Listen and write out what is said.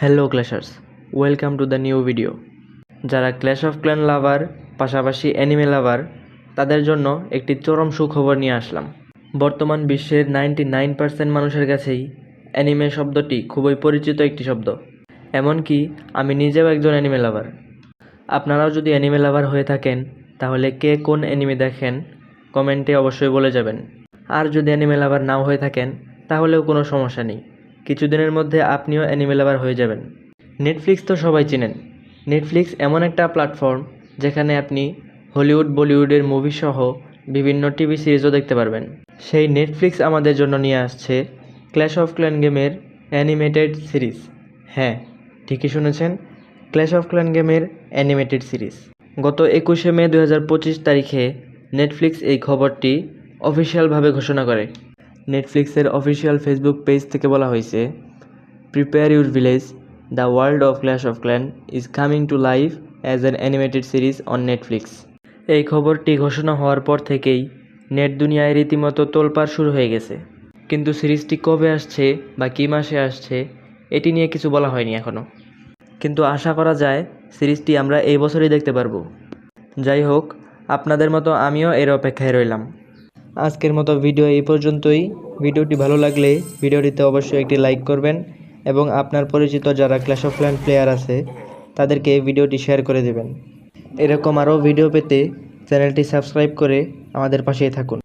Hello clashers welcome to the new video যারা clash of clan lover পাশাপাশি anime lover তাদের জন্য একটি চরম সুখবর নিয়ে আসলাম। বর্তমান বিশ্বের নাইনটি নাইন পার্সেন্ট মানুষের কাছেই অ্যানিমে শব্দটি খুবই পরিচিত একটি শব্দ। এমনকি আমি নিজেও একজন অ্যানিমে লাভার আপনারাও যদি অ্যানিমে লাভার হয়ে থাকেন, তাহলে কে কোন অ্যানিমে দেখেন কমেন্টে অবশ্যই বলে যাবেন। আর যদি অ্যানিমে লাভার নাও হয়ে থাকেন, তাহলেও কোনো সমস্যা নেই। কিছুদিনের মধ্যে আপনিও অ্যানিমে লাভার হয়ে যাবেন। নেটফ্লিক্স তো সবাই চেনেন। নেটফ্লিক্স এমন একটা প্ল্যাটফর্ম যেখানে আপনি হলিউড বলিউডের মুভি সহ বিভিন্ন টিভি সিরিজও দেখতে পারবেন। সেই নেটফ্লিক্স আমাদের জন্য নিয়ে আসছে ক্ল্যাশ অফ ক্ল্যান গেমের অ্যানিমেটেড সিরিজ হ্যাঁ ঠিকই শুনেছেন। ক্ল্যাশ অফ ক্ল্যান গেমের অ্যানিমেটেড সিরিজ। গত একুশে মে দু হাজার পঁচিশ তারিখে নেটফ্লিক্স এই খবরটি অফিসিয়ালভাবে ঘোষণা করে। নেটফ্লিক্সের অফিসিয়াল ফেসবুক পেজ থেকে বলা হয়েছে, prepare your village, the world of clash of clan is coming to life as an animated series on Netflix. এই খবরটি ঘোষণা হওয়ার পর থেকেই নেট দুনিয়ায় রীতিমতো তোলপাড় শুরু হয়ে গেছে। কিন্তু সিরিজটি কবে আসছে বা কী মাসে আসছে, এটি নিয়ে কিছু বলা হয়নি এখনও কিন্তু আশা করা যায় সিরিজটি আমরা এই বছরই দেখতে পারব। যাই হোক, আপনাদের মতো আমিও এর অপেক্ষায় রইলাম। আজকের মতো ভিডিও এই পর্যন্তই। ভিডিওটি ভালো লাগলে ভিডিওটিতে অবশ্যই একটি লাইক করবেন এবং আপনার পরিচিত যারা ক্ল্যাশ অফ ল্যান্ড প্লেয়ার আছে, তাদেরকে ভিডিওটি শেয়ার করে দেবেন। এরকম আরও ভিডিও পেতে চ্যানেলটি সাবস্ক্রাইব করে আমাদের পাশেই থাকুন।